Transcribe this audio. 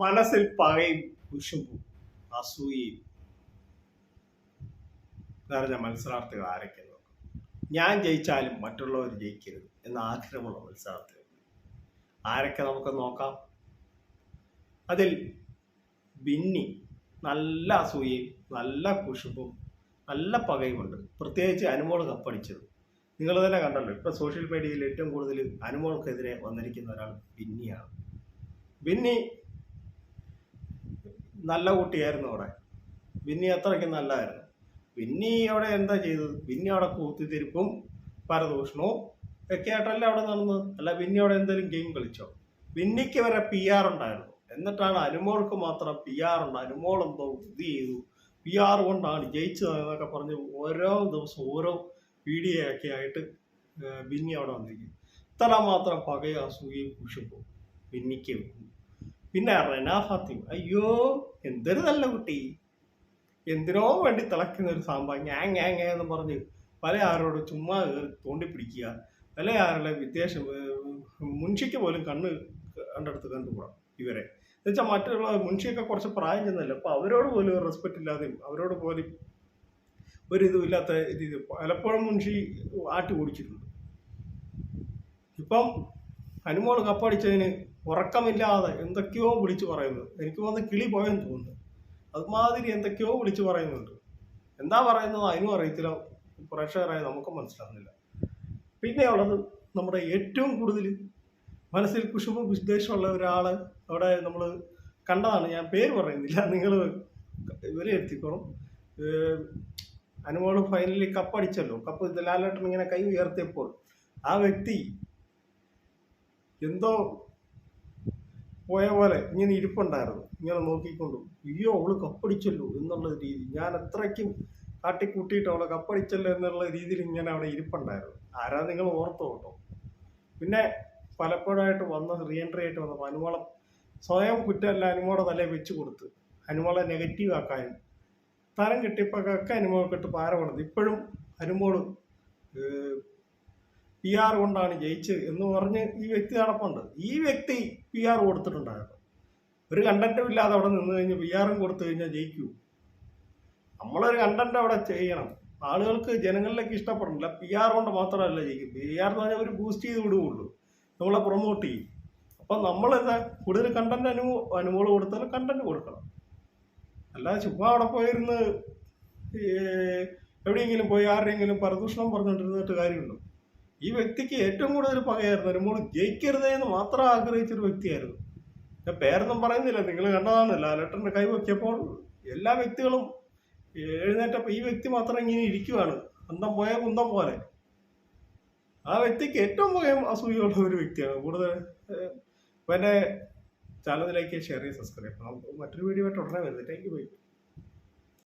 മനസ്സിൽ പകയും കുശുമ്പും അസൂയയും. നിറഞ്ഞ മത്സരാർത്ഥികൾ ആരൊക്കെ നോക്കും. ഞാൻ ജയിച്ചാലും മറ്റുള്ളവർ ജയിക്കരുത് എന്ന ആഗ്രഹമുള്ള മത്സരാർത്ഥികൾ. ആരൊക്കെ നമുക്ക് നോക്കാം? അതിൽ ബിന്നി നല്ല അസൂയയും നല്ല കുശുമ്പും നല്ല പകയുമുണ്ട്. പ്രത്യേകിച്ച് അനുമോൾ കപ്പടിച്ചത് നിങ്ങൾ തന്നെ കണ്ടല്ലോ ഇപ്പം സോഷ്യൽ മീഡിയയിൽ ഏറ്റവും കൂടുതൽ അനുമോൾക്കെതിരെ വന്നിരിക്കുന്ന ഒരാൾ ബിന്നിയാണ്. ബിന്നി നല്ല കുട്ടിയായിരുന്നു അവിടെ. ബിന്നി അത്രയ്ക്ക് നല്ലതായിരുന്നു ബിന്നി അവിടെ എന്താ ചെയ്തത്? വിന്നി അവിടെ കൂത്തിത്തിരിപ്പും പരദൂഷണവും ഒക്കെ അവിടെ നടന്നത്? അല്ല വിന്നി അവിടെ എന്തെങ്കിലും ഗെയിം കളിച്ചോ? വിന്നിക്ക് വരെ പി ആർ ഉണ്ടായിരുന്നു. എന്നിട്ടാണ് അനുമോൾക്ക് മാത്രം പി ആർ ഉണ്ട്. അനുമോൾ എന്തോ ഇത് ചെയ്തു. പി ആർ കൊണ്ടാണ് ജയിച്ചത് എന്നൊക്കെ പറഞ്ഞ് ഓരോ ദിവസം ഓരോ വീഡിയോ ഒക്കെ ആയിട്ട് ബിന്നി അവിടെ വന്നിരിക്കും ഇത്ര മാത്രം പകയും അസൂയയും കുഷിപ്പും ബിന്നിക്ക് പിന്നെ റെന ഫാത്തിമ അയ്യോ എന്തൊരു നല്ല കുട്ടി. എന്തിനോ വേണ്ടി തിളക്കുന്ന ഒരു സാമ്പാ ഞാൻ ഞാൻ ഞാൻ എന്ന് പറഞ്ഞ് പല ആരോട് ചുമ്മാ കയറി തോണ്ടിപ്പിടിക്കുക. പല ആരുടെ വിദ്വേഷം മുൻഷിക്ക് പോലും കണ്ണ് കണ്ടെടുത്ത് കണ്ടുകൂടാം ഇവരെ. എന്നുവെച്ചാൽ മറ്റുള്ള മുൻഷിയൊക്കെ കുറച്ച് പ്രായം ചെന്നല്ലോ അപ്പോൾ അവരോട് പോലും റെസ്പെക്റ്റ് ഇല്ലാതെയും അവരോട് പോലും ഒരു ഇതും ഇല്ലാത്ത രീതി പലപ്പോഴും മുൻഷി ആട്ടി ഓടിച്ചിട്ടുണ്ട്. ഇപ്പം അനുമോൾ കപ്പടിച്ചതിന് ഉറക്കമില്ലാതെ എന്തൊക്കെയോ വിളിച്ചു പറയുന്നത് എനിക്ക് വന്ന് കിളി പോയെന്ന് തോന്നുന്നു. അതുമാതിരി എന്തൊക്കെയോ വിളിച്ചു പറയുന്നുണ്ട്. എന്താ പറയുന്നത് അതിനും അറിയത്തില്ല. പ്രേക്ഷകരായ നമുക്കും മനസ്സിലാകുന്നില്ല പിന്നെയുള്ളത് നമ്മുടെ ഏറ്റവും കൂടുതൽ മനസ്സിൽ കുശുമ്പ് വിദ്വേഷമുള്ള ഒരാൾ അവിടെ നമ്മൾ കണ്ടതാണ്. ഞാൻ പേര് പറയുന്നില്ല. നിങ്ങൾ ഇവരെ എത്തിക്കോളും അനുമോൾ ഫൈനലി കപ്പടിച്ചല്ലോ. കപ്പ് ലാലേട്ടൻ ഇങ്ങനെ കൈ ഉയർത്തിയപ്പോൾ ആ വ്യക്തി എന്തോ പോയ പോലെ ഇങ്ങനെ ഇരിപ്പുണ്ടായിരുന്നു. ഇങ്ങനെ നോക്കിക്കൊണ്ടു അയ്യോ അവൾ കപ്പടിച്ചല്ലോ എന്നുള്ള രീതി. ഞാൻ അത്രയ്ക്കും കാട്ടിക്കൂട്ടിയിട്ട് അവളെ കപ്പടിച്ചല്ലോ എന്നുള്ള രീതിയിൽ ഇങ്ങനെ അവിടെ ഇരിപ്പുണ്ടായിരുന്നു. ആരാ നിങ്ങൾ ഓർത്തു കേട്ടോ. പിന്നെ പലപ്പോഴായിട്ട് വന്ന റീഎൻട്രി ആയിട്ട് വന്നപ്പോൾ അനുമോളം സ്വയം കുറ്റമല്ല അനുമോടെ തലയിൽ വെച്ച് കൊടുത്ത് അനുമോളെ നെഗറ്റീവ് ആക്കാനും തരം കിട്ടിയപ്പോഴൊക്കെ അനുമോൾക്കിട്ട് പാര പണിത്. ഇപ്പോഴും അനുമോൾ പി ആർ കൊണ്ടാണ് ജയിച്ചത് എന്ന് പറഞ്ഞ് ഈ വ്യക്തി നടപ്പുണ്ട്. ഈ വ്യക്തി പി ആർ കൊടുത്തിട്ടുണ്ടായിരുന്നു. ഒരു കണ്ടന്റും ഇല്ലാതെ അവിടെ നിന്ന് കഴിഞ്ഞ് പി ആറും കൊടുത്തു കഴിഞ്ഞാൽ ജയിക്കൂ. നമ്മളൊരു കണ്ടന്റ് അവിടെ ചെയ്യണം. ആളുകൾക്ക് ജനങ്ങളിലേക്ക് ഇഷ്ടപ്പെടുന്നില്ല പി ആർ കൊണ്ട് മാത്രമല്ല ജയിക്കും. പി ആർ എന്ന് പറഞ്ഞാൽ ഒരു ബൂസ്റ്റ് ചെയ്ത് വിടുകയുള്ളൂ. നമ്മളെ പ്രൊമോട്ട് ചെയ്യും. അപ്പം നമ്മളെന്താ കൂടുതൽ കണ്ടന്റ് അനു അനുമോൾ കൊടുത്താൽ കണ്ടന്റ് കൊടുക്കണം. അല്ലാതെ ചുമ്മാ അവിടെ പോയിരുന്ന് എവിടെയെങ്കിലും പോയി ആരുടെയെങ്കിലും പരദൂഷണം പറഞ്ഞുകൊണ്ടിരുന്നിട്ട് കാര്യമുണ്ടോ? ഈ വ്യക്തിക്ക് ഏറ്റവും കൂടുതൽ പകയായിരുന്നു അനുമോൾ ജയിക്കരുതേ എന്ന് മാത്രം ആഗ്രഹിച്ചൊരു വ്യക്തിയായിരുന്നു. ഞാൻ പേരൊന്നും പറയുന്നില്ല. നിങ്ങൾ കണ്ടതാണ്. ലെറ്ററിന്റെ കൈ വെക്കിയപ്പോൾ എല്ലാ വ്യക്തികളും എഴുന്നേറ്റപ്പോൾ ഈ വ്യക്തി മാത്രം ഇങ്ങനെ ഇരിക്കുവാണ്. അന്തം പോയ കുന്തം പോലെ. ആ വ്യക്തിക്ക് ഏറ്റവും പകയം അസൂയുള്ള ഒരു വ്യക്തിയാണ്. കൂടുതൽ പിന്നെ ചാനലിലേക്ക് ഷെയർ ചെയ്ത് സബ്സ്ക്രൈബ് മറ്റൊരു വീഡിയോ ആയിട്ട് ഉടനെ വരുന്നത് താങ്ക് യു